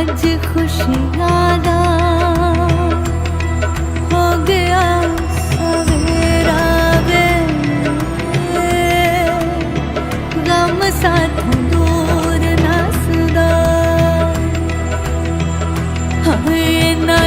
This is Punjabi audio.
ਅੱਜ ਖੁਸ਼ੀਆਂ ਦਾ ਹੋ ਗਿਆ ਸਵੇਰਾ ਵੇ। ਗਮ ਸਾਥ ਦੂਰ ਨਸਦਾ ਹਾਏ ਨਾ